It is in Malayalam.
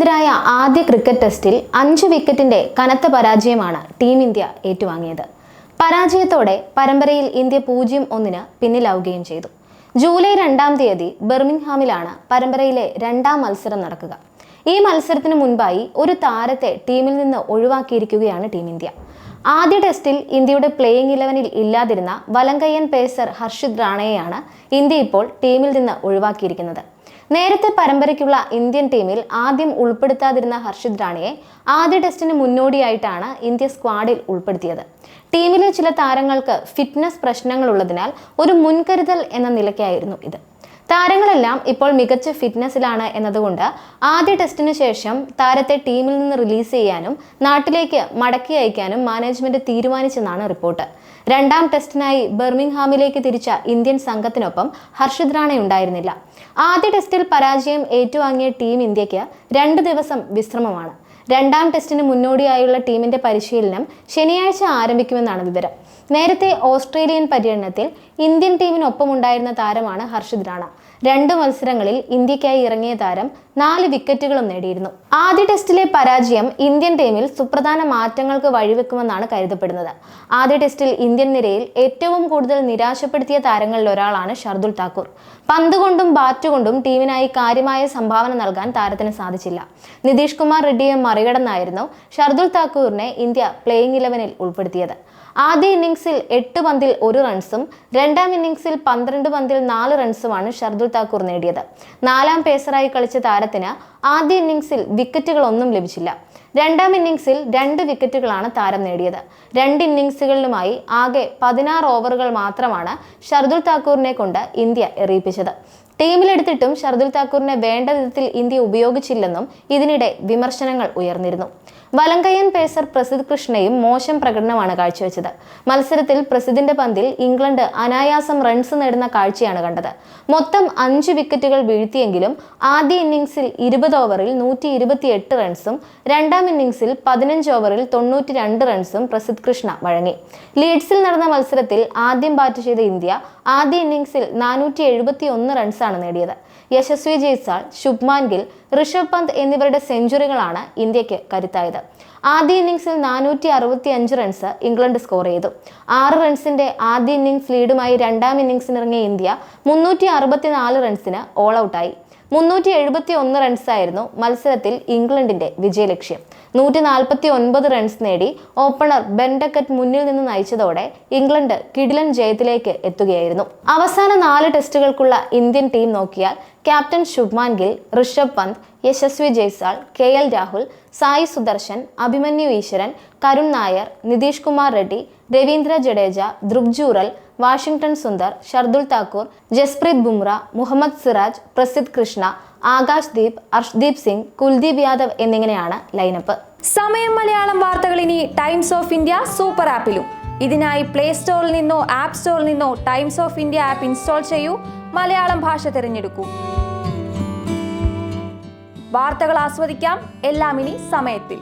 ഇംഗ്ലണ്ടിനെതിരായ ആദ്യ ക്രിക്കറ്റ് ടെസ്റ്റിൽ അഞ്ച് വിക്കറ്റിന്റെ കനത്ത പരാജയമാണ് ടീം ഇന്ത്യ ഏറ്റുവാങ്ങിയത്. പരാജയത്തോടെ പരമ്പരയിൽ ഇന്ത്യ പൂജ്യം ഒന്നിന് പിന്നിലാവുകയും ചെയ്തു. ജൂലൈ രണ്ടാം തീയതി ബെർമിംഗ്ഹാമിലാണ് പരമ്പരയിലെ രണ്ടാം മത്സരം നടക്കുക. ഈ മത്സരത്തിന് മുൻപായി ഒരു താരത്തെ ടീമിൽ നിന്ന് ഒഴിവാക്കിയിരിക്കുകയാണ് ടീം ഇന്ത്യ. ആദ്യ ടെസ്റ്റിൽ ഇന്ത്യയുടെ പ്ലേയിങ് ഇലവനിൽ ഇല്ലാതിരുന്ന വലങ്കയ്യൻ പേസർ ഹർഷിത് റാണയെയാണ് ഇന്ത്യ ഇപ്പോൾ ടീമിൽ നിന്ന് ഒഴിവാക്കിയിരിക്കുന്നത്. നേരത്തെ പരമ്പരയ്ക്കുള്ള ഇന്ത്യൻ ടീമിൽ ആദ്യം ഉൾപ്പെടുത്താതിരുന്ന ഹർഷിത് റാണയെ ആദ്യ ടെസ്റ്റിന് മുന്നോടിയായിട്ടാണ് ഇന്ത്യ സ്ക്വാഡിൽ ഉൾപ്പെടുത്തിയത്. ടീമിലെ ചില താരങ്ങൾക്ക് ഫിറ്റ്നസ് പ്രശ്നങ്ങളുള്ളതിനാൽ ഒരു മുൻകരുതൽ എന്ന നിലയ്ക്കായിരുന്നു ഇത്. താരങ്ങളെല്ലാം ഇപ്പോൾ മികച്ച ഫിറ്റ്നസ്സിലാണ് എന്നതുകൊണ്ട് ആദ്യ ടെസ്റ്റിന് ശേഷം താരത്തെ ടീമിൽ നിന്ന് റിലീസ് ചെയ്യാനും നാട്ടിലേക്ക് മടക്കി അയക്കാനും മാനേജ്മെന്റ് തീരുമാനിച്ചെന്നാണ് റിപ്പോർട്ട് രണ്ടാം ടെസ്റ്റിനായി ബെർമിംഗ്ഹാമിലേക്ക് തിരിച്ച ഇന്ത്യൻ സംഘത്തിനൊപ്പം ഹർഷിത് റാണ ഉണ്ടായിരുന്നില്ല. ആദ്യ ടെസ്റ്റിൽ പരാജയം ഏറ്റുവാങ്ങിയ ടീം ഇന്ത്യയ്ക്ക് രണ്ട് ദിവസം വിശ്രമമാണ്. രണ്ടാം ടെസ്റ്റിന് മുന്നോടിയായുള്ള ടീമിന്റെ പരിശീലനം ശനിയാഴ്ച ആരംഭിക്കുമെന്നാണ് വിവരം. നേരത്തെ ഓസ്ട്രേലിയൻ പര്യടനത്തിൽ ഇന്ത്യൻ ടീമിനൊപ്പമുണ്ടായിരുന്ന താരമാണ് ഹർഷിത് രാണ രണ്ട് മത്സരങ്ങളിൽ ഇന്ത്യക്കായി ഇറങ്ങിയ താരം നാല് വിക്കറ്റുകളും നേടിയിരുന്നു. ആദ്യ ടെസ്റ്റിലെ പരാജയം ഇന്ത്യൻ ടീമിൽ സുപ്രധാന മാറ്റങ്ങൾക്ക് വഴിവെക്കുമെന്നാണ് കരുതപ്പെടുന്നത്. ആദ്യ ടെസ്റ്റിൽ ഇന്ത്യൻ നിരയിൽ ഏറ്റവും കൂടുതൽ നിരാശപ്പെടുത്തിയ താരങ്ങളിൽ ഒരാളാണ് ഷർദുൽ താക്കൂർ. പന്ത് കൊണ്ടും ബാറ്റ് കൊണ്ടും ടീമിനായി കാര്യമായ സംഭാവന നൽകാൻ താരത്തിന് സാധിച്ചില്ല. നിതീഷ് കുമാർ റെഡ്ഡിയെ മറികടന്നായിരുന്നു ഷർദുൽ താക്കൂറിനെ ഇന്ത്യ പ്ലേയിങ് ഇലവനിൽ ഉൾപ്പെടുത്തിയത്. ആദ്യ ഇന്നിംഗ്സിൽ എട്ട് പന്തിൽ ഒരു റൺസും രണ്ടാം ഇന്നിംഗ്സിൽ പന്ത്രണ്ട് പന്തിൽ നാല് റൺസുമാണ് ഷർദുൽ താക്കൂർ നേടിയത്. നാലാം പേസറായി കളിച്ച താരത്തിന് ആദ്യ ഇന്നിംഗ്സിൽ വിക്കറ്റുകളൊന്നും ലഭിച്ചില്ല. രണ്ടാം ഇന്നിംഗ്സിൽ രണ്ട് വിക്കറ്റുകളാണ് താരം നേടിയത്. രണ്ട് ഇന്നിംഗ്സുകളിലുമായി ആകെ പതിനാറ് ഓവറുകൾ മാത്രമാണ് ഷർദുൽ താക്കൂറിനെ കൊണ്ട് ഇന്ത്യ എറിയിപ്പിച്ചത്. ടീമിലെടുത്തിട്ടും ഷർദുൽ താക്കൂറിനെ വേണ്ട വിധത്തിൽ ഇന്ത്യ ഉപയോഗിച്ചില്ലെന്നും ഇതിനിടെ വിമർശനങ്ങൾ ഉയർന്നിരുന്നു. വലങ്കയ്യൻ പേസർ പ്രസിദ്ധ് കൃഷ്ണയും മോശം പ്രകടനമാണ് കാഴ്ചവെച്ചത്. മത്സരത്തിൽ പ്രസിദ്ധിന്റെ പന്തിൽ ഇംഗ്ലണ്ട് അനായാസം റൺസ് നേടുന്ന കാഴ്ചയാണ് കണ്ടത്. മൊത്തം അഞ്ച് വിക്കറ്റുകൾ വീഴ്ത്തിയെങ്കിലും ആദ്യ ഇന്നിംഗ്സിൽ ഇരുപത് ഓവറിൽ നൂറ്റി ഇരുപത്തിയെട്ട് റൺസും രണ്ടാം ഇന്നിംഗ്സിൽ പതിനഞ്ച് ഓവറിൽ തൊണ്ണൂറ്റി രണ്ട് റൺസും പ്രസിദ്ധ് കൃഷ്ണ വഴങ്ങി. ലീഡ്സിൽ നടന്ന മത്സരത്തിൽ ആദ്യം ബാറ്റ് ചെയ്ത ഇന്ത്യ ആദ്യ ഇന്നിംഗ്സിൽ നാനൂറ്റി എഴുപത്തി ഒന്ന് റൺസാണ് നേടിയത്. യശസ്വി ജയ്സാൾ ശുഭ്മാൻ ഗിൽ ഋഷഭ് പന്ത് എന്നിവരുടെ സെഞ്ചുറികളാണ് ഇന്ത്യയ്ക്ക് കരുത്തായത്. ആദ്യ ഇന്നിംഗ്സിൽ നാനൂറ്റി അറുപത്തി അഞ്ച് റൺസ് ഇംഗ്ലണ്ട് സ്കോർ ചെയ്തു. ആറ് റൺസിന്റെ ആദ്യ ഇന്നിംഗ്സ് ലീഡുമായി രണ്ടാം ഇന്നിംഗ്സിനിറങ്ങിയ ഇന്ത്യ മുന്നൂറ്റി അറുപത്തിനാല് റൺസിന് ഓൾ ഔട്ടായി മുന്നൂറ്റി എഴുപത്തി ഒന്ന് റൺസായിരുന്നു മത്സരത്തിൽ ഇംഗ്ലണ്ടിന്റെ വിജയലക്ഷ്യം നൂറ്റി നാൽപ്പത്തി ഒൻപത് റൺസ് നേടി ഓപ്പണർ ബെൻഡക്കറ്റ് മുന്നിൽ നിന്ന് നയിച്ചതോടെ ഇംഗ്ലണ്ട് കിടിലൻ ജയത്തിലേക്ക് എത്തുകയായിരുന്നു. അവസാന നാല് ടെസ്റ്റുകൾക്കുള്ള ഇന്ത്യൻ ടീം നോക്കിയാൽ captain Shubman Gill Rishabh Pant Yashasvi Jaiswal K L Rahul Sai Sudharsan Abhimanyu Easwaran Karun Nair Nitish Kumar Reddy Ravindra Jadeja Dhruv Jurel Washington Sundar Shardul Thakur Jasprit Bumrah Mohammed Siraj Prasidh Krishna Akash Deep Arshdeep Singh Kuldeep Yadav എന്നിങ്ങനെയാണ് ലൈനപ്പ് സമയം മലയാളം വാർത്തകൾ ഇനി ടൈംസ് ഓഫ് ഇന്ത്യ സൂപ്പർ ആപ്പിലും ഇതിനായി പ്ലേ സ്റ്റോറിൽ നിന്നോ ആപ്പ് സ്റ്റോറിൽ നിന്നോ Times of India app install ചെയ്യൂ. മലയാളം ഭാഷ തിരഞ്ഞെടുക്കൂ. വാർത്തകൾ ആസ്വദിക്കാം. എല്ലാം ഇനി സമയത്തിൽ.